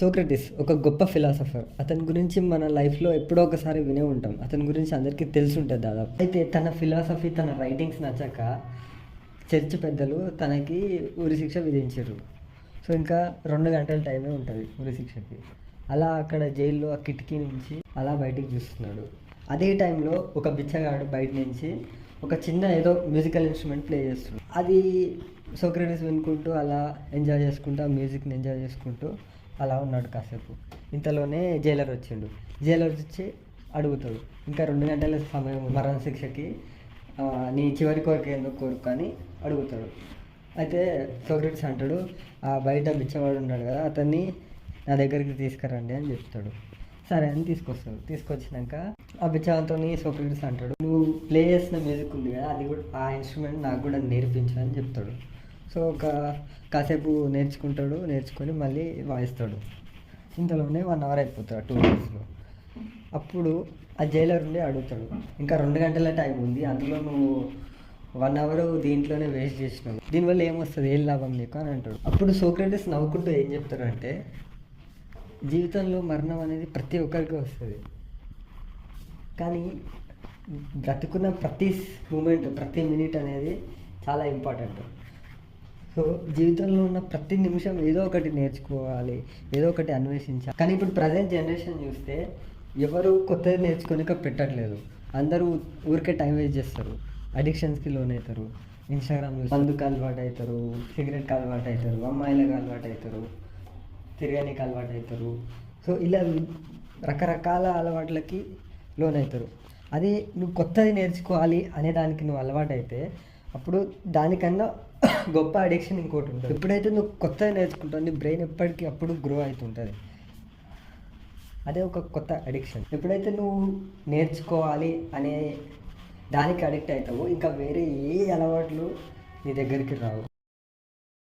Socrates ఒక గొప్ప philosopher. అతని గురించి మన లైఫ్లో ఎప్పుడో ఒకసారి వినే ఉంటాం. అతని గురించి అందరికీ తెలిసి ఉంటుంది దాదాపు. అయితే తన ఫిలాసఫీ తన రైటింగ్స్ నచ్చాక చర్చ్ పెద్దలు తనకి ఊరి శిక్ష విధించారు. సో ఇంకా రెండు గంటల టైమే ఉంటుంది ఊరి శిక్షకి. అలా అక్కడ జైల్లో ఆ కిటికీ నుంచి అలా బయటికి చూస్తున్నాడు. అదే టైంలో ఒక బిచ్చగాడు బయట నుంచి ఒక చిన్న ఏదో మ్యూజికల్ ఇన్స్ట్రుమెంట్ ప్లే చేస్తున్నాడు. అది సోక్రటిస్ వినుకుంటూ అలా ఎంజాయ్ చేసుకుంటూ ఆ మ్యూజిక్ని ఎంజాయ్ చేసుకుంటూ అలా ఉన్నాడు కాసేపు. ఇంతలోనే జైలర్ వచ్చిండు. జైలర్ వచ్చి అడుగుతాడు. ఇంకా రెండు గంటల సమయం మరణ శిక్షకి నీ చివరి కోరిక ఎందుకు కోరుకు అని అడుగుతాడు. అయితే సోక్రటిస్ అంటాడు ఆ బయట బిచ్చవాడు ఉన్నాడు కదా అతన్ని నా దగ్గరికి తీసుకురండి అని చెప్తాడు. సరే అని తీసుకొస్తాడు. తీసుకొచ్చినాక ఆ బిచ్చవాతో సోక్రటిస్ అంటాడు నువ్వు ప్లే చేసిన మ్యూజిక్ ఉంది కదా అది కూడా ఆ ఇన్స్ట్రుమెంట్ నాకు కూడా నేర్పించు అని చెప్తాడు. సో ఒక కాసేపు నేర్చుకుంటాడు నేర్చుకొని మళ్ళీ వాయిస్తాడు. ఇంతలోనే వన్ అవర్ అయిపోతాడు టూ డేస్లో అప్పుడు ఆ జైలర్ ఉండి అడుగుతాడు ఇంకా రెండు గంటల టైం ఉంది అందులో నువ్వు వన్ అవర్ దీంట్లోనే వేస్ట్ చేసినావు. దీనివల్ల ఏమొస్తుంది ఏం లాభం నీకు? అని అంటాడు. అప్పుడు సోక్రటిస్ నవ్వుకుంటూ ఏం చెప్తాడంటే జీవితంలో మరణం అనేది ప్రతి ఒక్కరికి వస్తుంది. కానీ బ్రతుకున్న ప్రతి మూమెంట్ ప్రతి మినిట్ అనేది చాలా ఇంపార్టెంట్. సో జీవితంలో ఉన్న ప్రతి నిమిషం ఏదో ఒకటి నేర్చుకోవాలి ఏదో ఒకటి అన్వేషించాలి. కానీ ఇప్పుడు ప్రజెంట్ జనరేషన్ చూస్తే ఎవరు కొత్తది నేర్చుకోనిక పెట్టట్లేదు. అందరూ ఊరికే టైం వేస్ట్ చేస్తారు. అడిక్షన్స్కి లోన్ అవుతారు ఇన్స్టాగ్రామ్ మందుకు అలవాటు అవుతారు సిగరెట్కి అలవాటు అవుతారు అమ్మాయిలకు అలవాటు అవుతారు తిరగనికి అలవాటు అవుతారు సో ఇలా రకరకాల అలవాట్లకి లోన్ అవుతారు అది నువ్వు కొత్తది నేర్చుకోవాలి అనే దానికి నువ్వు అలవాటు అయితే అప్పుడు దానికన్నా గొప్ప అడిక్షన్ ఇంకోటి ఉంటుంది. ఎప్పుడైతే నువ్వు కొత్తగా నేర్చుకుంటావు నీ బ్రెయిన్ ఎప్పటికీ అప్పుడు గ్రో అవుతుంటుంది. అదే ఒక కొత్త అడిక్షన్ ఎప్పుడైతే నువ్వు నేర్చుకోవాలి అనే దానికి అడిక్ట్ అవుతావో ఇంకా వేరే ఏ అలవాట్లు నీ దగ్గరికి రావు.